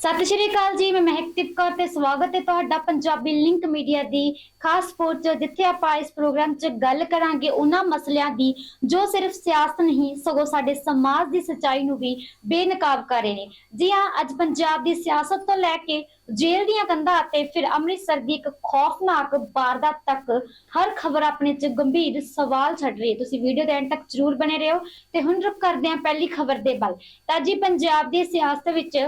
ਸਤਿ ਸ਼੍ਰੀ ਅਕਾਲ ਜੀ, ਮੈਂ ਮਹਿਕਦੀਪ ਕੌਰ ਤੇ ਸਵਾਗਤ ਹੈ ਤੁਹਾਡਾ ਪੰਜਾਬੀ ਲਿੰਕ ਮੀਡੀਆ ਦੀ ਖਾਸ ਸਪੋਰਟ ਜਿੱਥੇ ਆਪਾਂ ਇਸ ਪ੍ਰੋਗਰਾਮ 'ਚ ਗੱਲ ਕਰਾਂਗੇ ਉਹਨਾਂ ਮਸਲਿਆਂ ਦੀ, ਜੋ ਸਿਰਫ ਸਿਆਸਤ ਨਹੀਂ, ਸਗੋਂ ਸਾਡੇ ਸਮਾਜ ਦੀ ਸੱਚਾਈ ਨੂੰ ਵੀ ਬੇਨਕਾਬ ਕਰ ਰਹੇ ਨੇ। ਜੀ ਹਾਂ, ਅੱਜ ਪੰਜਾਬ ਦੀ ਸਿਆਸਤ ਤੋਂ ਲੈ ਕੇ ਜੇਲ੍ਹ ਦੀਆਂ ਕੰਧਾਂ ਅਤੇ ਫਿਰ ਅੰਮ੍ਰਿਤਸਰ ਦੀ ਇੱਕ ਖੌਫਨਾਕ ਵਾਰਦਾਤ ਤੱਕ ਹਰ ਖਬਰ ਆਪਣੇ 'ਚ ਗੰਭੀਰ ਸਵਾਲ ਛੱਡ ਰਹੀ ਹੈ। ਤੁਸੀਂ ਵੀਡੀਓ ਦੇ ਐਂਡ ਤੱਕ ਜ਼ਰੂਰ ਬਣੇ ਰਹੋ ਤੇ ਹੁਣ ਰੁਕ ਕਰਦੇ ਹਾਂ ਪਹਿਲੀ ਖਬਰ ਦੇ ਵੱਲ। ਤਾਂ ਜੀ, ਪੰਜਾਬ ਦੀ ਸਿਆਸਤ ਵਿੱਚ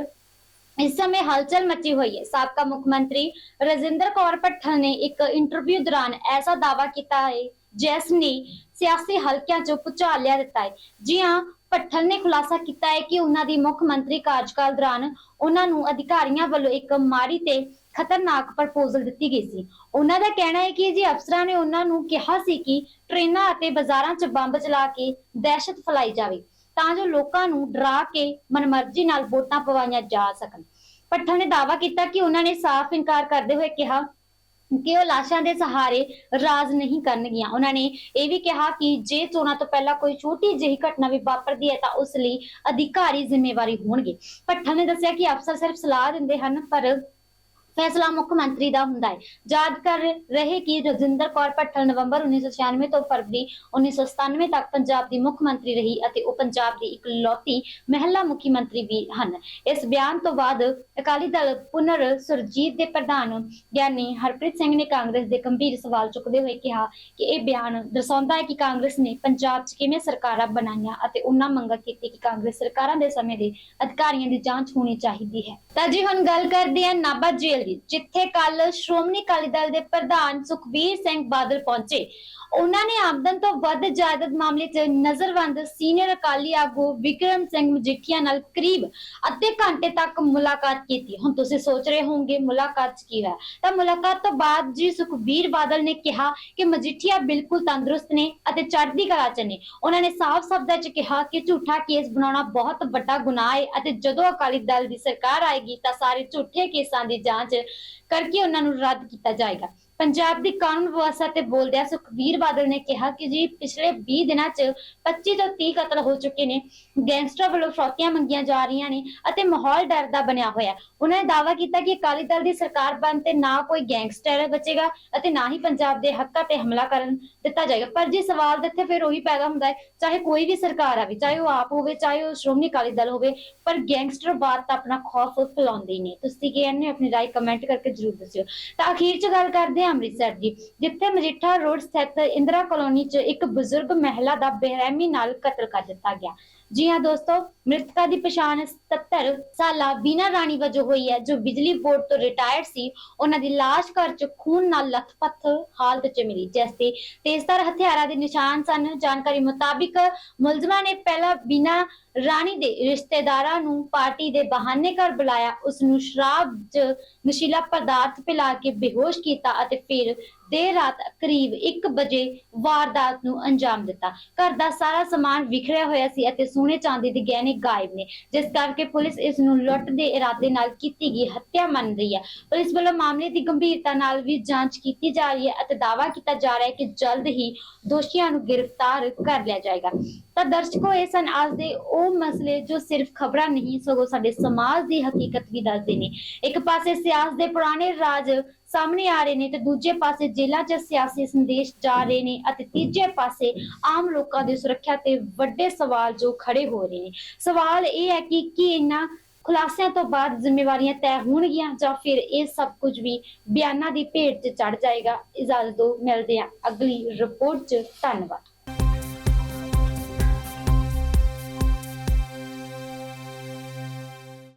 ਇਸ ਸਮੇਂ ਹਲਚਲ ਮਚੀ ਹੋਈ ਹੈ। ਸਾਬਕਾ ਮੁੱਖ ਮੰਤਰੀ ਰਜਿੰਦਰ ਕੌਰ ਭੱਠਲ ਨੇ ਇੱਕ ਇੰਟਰਵਿਊ ਦੌਰਾਨ ਐਸਾ ਦਾਅਵਾ ਕੀਤਾ ਹੈ ਜਿਸ ਨੇ ਸਿਆਸੀ ਹਲਕਿਆਂ 'ਚ ਭੁਚਾਲ ਲਿਆ ਦਿੱਤਾ ਹੈ। ਜੀ ਹਾਂ, ਭੱਠਲ ਨੇ ਖੁਲਾਸਾ ਕੀਤਾ ਹੈ ਕਿ ਉਹਨਾਂ ਦੀ ਮੁੱਖ ਮੰਤਰੀ ਕਾਰਜਕਾਲ ਦੌਰਾਨ ਉਹਨਾਂ ਨੂੰ ਅਧਿਕਾਰੀਆਂ ਵੱਲੋਂ ਇੱਕ ਮਾੜੀ ਤੇ ਖਤਰਨਾਕ ਪ੍ਰਪੋਜ਼ਲ ਦਿੱਤੀ ਗਈ ਸੀ। ਉਹਨਾਂ ਦਾ ਕਹਿਣਾ ਹੈ ਕਿ ਜੀ ਅਫਸਰਾਂ ਨੇ ਉਹਨਾਂ ਨੂੰ ਕਿਹਾ ਸੀ ਕਿ ਟ੍ਰੇਨਾਂ ਅਤੇ ਬਾਜ਼ਾਰਾਂ 'ਚ ਬੰਬ ਚਲਾ ਕੇ ਦਹਿਸ਼ਤ ਫੈਲਾਈ ਜਾਵੇ। ਤਾਂ ਜੋ ਲੋਕਾਂ ਨੂੰ ਡਰਾ ਕੇ ਮਨਮਰਜ਼ੀ ਨਾਲ ਵੋਟਾਂ ਪਵਾਈਆਂ ਜਾ ਸਕਣ। ਪੱਠਾ ਨੇ ਦਾਅਵਾ ਕੀਤਾ ਕਿ ਉਹਨਾਂ ਨੇ ਸਾਫ਼ ਇਨਕਾਰ ਕਰਦੇ ਹੋਏ ਕਿਹਾ ਕਿ ਉਹ ਲਾਸ਼ਾਂ ਦੇ ਸਹਾਰੇ ਰਾਜ ਨਹੀਂ ਕਰਨਗੀਆਂ। ਉਹਨਾਂ ਨੇ ਇਹ ਵੀ ਕਿਹਾ ਕਿ ਜੇ ਚੋਣਾਂ ਤੋਂ ਪਹਿਲਾਂ ਕੋਈ ਛੋਟੀ ਜਿਹੀ ਘਟਨਾ ਵੀ ਵਾਪਰਦੀ ਹੈ ਤਾਂ ਉਸ ਲਈ ਅਧਿਕਾਰੀ ਜ਼ਿੰਮੇਵਾਰੀ ਹੋਣਗੇ। ਭੱਠਾ ਨੇ ਦੱਸਿਆ ਕਿ ਅਫਸਰ ਸਿਰਫ ਸਲਾਹ ਦਿੰਦੇ ਹਨ, ਪਰ ਫੈਸਲਾ ਮੁੱਖ ਮੰਤਰੀ ਦਾ ਹੁੰਦਾ ਹੈ। ਯਾਦ ਕਰ ਰਹੇ ਕਿ ਰਜਿੰਦਰ ਕੌਰ ਭੱਠਲ ਨਵੰਬਰ 1996 ਤੋਂ ਫਰਵਰੀ 1997 ਤੱਕ ਪੰਜਾਬ ਦੀ ਮੁੱਖ ਮੰਤਰੀ ਰਹੀ ਅਤੇ ਉਹ ਪੰਜਾਬ ਦੀ ਇਕਲੌਤੀ ਮਹਿਲਾ ਮੁਖੀ ਮੰਤਰੀ ਵੀ ਹਨ। ਇਸ ਬਿਆਨ ਤੋਂ ਬਾਅਦ ਅਕਾਲੀ ਦਲ ਪੁਨਰ ਸੁਰਜੀਤ ਦੇ ਪ੍ਰਧਾਨ ਗਿਆਨੀ ਹਰਪ੍ਰੀਤ ਸਿੰਘ ਨੇ ਕਾਂਗਰਸ ਦੇ ਗੰਭੀਰ ਸਵਾਲ ਚੁੱਕਦੇ ਹੋਏ ਕਿਹਾ ਕਿ ਇਹ ਬਿਆਨ ਦਰਸਾਉਂਦਾ ਹੈ ਕਿ ਕਾਂਗਰਸ ਨੇ ਪੰਜਾਬ 'ਚ ਕਿਵੇਂ ਸਰਕਾਰਾਂ ਬਣਾਈਆਂ ਅਤੇ ਉਹਨਾਂ ਮੰਗਾਂ ਕੀਤੀ ਕਿ ਕਾਂਗਰਸ ਸਰਕਾਰਾਂ ਦੇ ਸਮੇਂ ਦੇ ਅਧਿਕਾਰੀਆਂ ਦੀ ਜਾਂਚ ਹੋਣੀ ਚਾਹੀਦੀ ਹੈ। ਤਾਂ ਜੀ ਹੁਣ ਗੱਲ ਕਰਦੇ ਹਾਂ ਨਾਭਾ ਜੇਲ੍ਹ ਦੀ ਜਿੱਥੇ ਕੱਲ ਸ਼੍ਰੋਮਣੀ ਅਕਾਲੀ ਦਲ ਦੇ ਪ੍ਰਧਾਨ ਸੁਖਬੀਰ ਸਿੰਘ ਬਾਦਲ ਪਹੁੰਚੇ। ਉਹਨਾਂ ਨੇ ਆਮਦਨ ਤੋਂ ਵੱਧ ਜਾਇਦਾਦ ਮਾਮਲੇ 'ਚ ਨਜ਼ਰਬੰਦ ਸੀਨੀਅਰ ਅਕਾਲੀ ਆਗੂ ਵਿਕਰਮ ਸਿੰਘ ਮਜੀਠੀਆ ਨਾਲ ਕਰੀਬ ਅੱਧੇ ਘੰਟੇ ਤੱਕ ਮੁਲਾਕਾਤ ਕੀਤੀ। ਹੁਣ ਤੁਸੀਂ ਸੋਚ ਰਹੇ ਹੋਵੋਗੇ, ਮੁਲਾਕਾਤ 'ਚ ਕੀ ਹੋਇਆ? ਤਾਂ ਮੁਲਾਕਾਤ ਤੋਂ ਬਾਅਦ ਜੀ ਸੁਖਬੀਰ ਬਾਦਲ ਨੇ ਕਿਹਾ ਕਿ ਮਜੀਠੀਆ ਬਿਲਕੁਲ ਤੰਦਰੁਸਤ ਨੇ ਅਤੇ ਚੜ੍ਹਦੀ ਕਲਾ 'ਚ ਨੇ। ਉਹਨਾਂ ਨੇ ਸਾਫ਼ ਸ਼ਬਦਾਂ 'ਚ ਕਿਹਾ ਕਿ ਝੂਠਾ ਕੇਸ ਬਣਾਉਣਾ ਬਹੁਤ ਵੱਡਾ ਗੁਨਾਹ ਹੈ ਅਤੇ ਜਦੋਂ ਅਕਾਲੀ ਦਲ ਦੀ ਸਰਕਾਰ ਆਏਗੀ ਤਾਂ ਸਾਰੇ ਝੂਠੇ ਕੇਸਾਂ ਦੀ ਜਾਂਚ ਕਰਕੇ ਉਹਨਾਂ ਨੂੰ ਰੱਦ ਕੀਤਾ ਜਾਏਗਾ। ਪੰਜਾਬ ਦੀ ਕਾਨੂੰਨ ਵਿਵਸਥਾ ਤੇ ਬੋਲਦਿਆਂ ਸੁਖਬੀਰ ਬਾਦਲ ਨੇ ਕਿਹਾ ਕਿ ਜੀ, ਪਿਛਲੇ 20 ਦਿਨਾਂ 'ਚ 25 ਤੋਂ 30 ਕਤਲ ਹੋ ਚੁੱਕੇ ਨੇ, ਗੈਂਗਸਟਰ ਵੱਲੋਂ ਫਰੌਤੀਆਂ ਮੰਗੀਆਂ ਜਾ ਰਹੀਆਂ ਨੇ ਅਤੇ ਮਾਹੌਲ ਡਰ ਦਾ ਬਣਿਆ ਹੋਇਆ। ਉਹਨਾਂ ਨੇ ਦਾਅਵਾ ਕੀਤਾ ਕਿ ਅਕਾਲੀ ਦਲ ਦੀ ਸਰਕਾਰ ਬਣ ਤੇ ਨਾ ਕੋਈ ਗੈਂਗਸਟਰ ਬਚੇਗਾ ਅਤੇ ਨਾ ਹੀ ਪੰਜਾਬ ਦੇ ਹੱਕਾਂ ਤੇ ਹਮਲਾ ਕਰਨ ਦਿੱਤਾ ਜਾਏਗਾ। ਪਰ ਜੀ ਸਵਾਲ ਤਾਂ ਇੱਥੇ ਫਿਰ ਉਹੀ ਪੈਦਾ ਹੁੰਦਾ ਹੈ, ਚਾਹੇ ਕੋਈ ਵੀ ਸਰਕਾਰ ਆਵੇ, ਚਾਹੇ ਉਹ ਆਪ ਹੋਵੇ, ਚਾਹੇ ਉਹ ਸ਼੍ਰੋਮਣੀ ਅਕਾਲੀ ਦਲ ਹੋਵੇ, ਪਰ ਗੈਂਗਸਟਰ ਬਾਤ ਤਾਂ ਆਪਣਾ ਖੌਫ ਫੈਲਾਉਂਦੇ ਨੇ। ਤੁਸੀਂ ਕੀ ਕਹਿੰਦੇ ਹੋ? ਆਪਣੀ ਰਾਏ ਕਮੈਂਟ ਕਰਕੇ ਜਰੂਰ ਦੱਸਿਓ। ਤਾਂ ਅਖੀਰ 'ਚ ਗੱਲ ਕਰਦੇ ਹਾਂ ਅੰਮ੍ਰਿਤਸਰ ਦੀ ਜਿੱਥੇ ਮਜੀਠਾ ਰੋਡ ਸਥਿਤ ਇੰਦਰਾ ਕਲੋਨੀ 'ਚ ਇੱਕ ਬਜ਼ੁਰਗ ਮਹਿਲਾ ਦਾ ਬੇਰਹਿਮੀ ਨਾਲ ਕਤਲ ਕਰ ਦਿੱਤਾ ਗਿਆ। ਜੀ ਹਾਂ ਦੋਸਤੋ, ਮ੍ਰਿਤਕਾ ਦੀ ਪਛਾਣ 77 ਸਾਲਾ ਬੀਨਾ ਰਾਣੀ ਵਜੋਂ ਹੋਈ ਹੈ, ਜੋ ਬਿਜਲੀ ਬੋਰਡ ਤੋਂ ਰਿਟਾਇਰਡ ਸੀ। ਉਹਨਾਂ ਦੀ ਲਾਸ਼ ਘਰ 'ਚ ਖੂਨ ਨਾਲ ਲੱਥਪੱਥ ਹਾਲਤ 'ਚ ਮਿਲੀ। ਜਿਸ ਤੇ ਤੇਜ਼ਧਾਰ ਹਥਿਆਰਾਂ ਦੇ ਨਿਸ਼ਾਨ ਸਨ। ਜਾਣਕਾਰੀ ਮੁਤਾਬਿਕ ਮੁਲਜ਼ਮਾਂ ਨੇ ਪਹਿਲਾਂ ਬੀਨਾ ਰਾਣੀ ਦੇ ਰਿਸ਼ਤੇਦਾਰਾਂ ਨੂੰ ਪਾਰਟੀ ਦੇ ਬਹਾਨੇ ਘਰ ਬੁਲਾਇਆ ਉਸ ਨੂੰ ਸ਼ਰਾਬ 'ਚ ਨਸ਼ੀਲਾ ਪਦਾਰਥ ਪਿਲਾ ਕੇ ਬੇਹੋਸ਼ ਕੀਤਾ ਅਤੇ ਫਿਰ ਦੇਰ ਰਾਤ ਕਰੀਬ 1 ਵਜੇ ਵਾਰਦਾਤ ਨੂੰ ਅੰਜਾਮ ਦਿੱਤਾ। ਘਰ ਦਾ ਸਾਰਾ ਸਮਾਨ ਵਿਖਰਿਆ ਹੋਇਆ ਸੀ ਅਤੇ ਸੋਨੇ ਚਾਂਦੀ ਦੇ ਗਹਿਣੇ ਗਾਇਬ ਨੇ। ਜਿਸ ਕਰਕੇ ਪੁਲਿਸ ਇਸ ਨੂੰ ਲੁੱਟ ਦੇ ਇਰਾਦੇ ਨਾਲ ਕੀਤੀ ਗਈ ਹੱਤਿਆ ਮੰਨ ਰਹੀ ਹੈ। ਪੁਲਿਸ ਵੱਲੋਂ ਮਾਮਲੇ ਦੀ ਗੰਭੀਰਤਾ ਨਾਲ ਵੀ ਜਾਂਚ ਕੀਤੀ ਜਾ ਰਹੀ ਹੈ ਅਤੇ ਦਾਅਵਾ ਕੀਤਾ ਜਾ ਰਿਹਾ ਹੈ ਕਿ ਜਲਦ ਹੀ ਦੋਸ਼ੀਆਂ ਨੂੰ ਗ੍ਰਿਫਤਾਰ ਕਰ ਲਿਆ ਜਾਏਗਾ। ਤਾਂ ਦਰਸ਼ਕੋ ਇਹ ਸਨ ਅੱਜ ਦੇ ਉਹ ਮਸਲੇ ਜੋ ਸਿਰਫ ਖਬਰਾਂ ਨਹੀਂ, ਸਗੋਂ ਸਾਡੇ ਸਮਾਜ ਦੀ ਹਕੀਕਤ ਵੀ ਦੱਸਦੇ ਨੇ। ਇੱਕ ਪਾਸੇ ਸਿਆਸਤ ਦੇ ਪੁਰਾਣੇ ਰਾਜ ਸਾਹਮਣੇ ਆ ਰਹੇ ਨੇ ਤੇ ਦੂਜੇ ਪਾਸੇ ਜੇਲ੍ਹਾਂ 'ਚ ਸਿਆਸੀ ਸੰਦੇਸ਼ ਜਾ ਰਹੇ ਨੇ ਅਤੇ ਤੀਜੇ ਪਾਸੇ ਆਮ ਲੋਕਾਂ ਦੀ ਸੁਰੱਖਿਆ ਤੇ ਵੱਡੇ ਸਵਾਲ ਜੋ ਖੜੇ ਹੋ ਰਹੇ ਨੇ। ਸਵਾਲ ਇਹ ਹੈ ਕਿ ਕੀ ਇਹਨਾਂ ਖੁਲਾਸਿਆਂ ਤੋਂ ਬਾਅਦ ਜ਼ਿੰਮੇਵਾਰੀਆਂ ਤੈਅ ਹੋਣਗੀਆਂ ਜਾਂ ਫਿਰ ਇਹ ਸਭ ਕੁਝ ਵੀ ਬਿਆਨਾਂ ਦੀ ਭੇਟ 'ਚ ਚੜ ਜਾਏਗਾ? ਇਜਾਜ਼ਤ ਦਿਓ ਮਿਲਦੇ ਆ ਅਗਲੀ ਰਿਪੋਰਟ 'ਚ। ਧੰਨਵਾਦ।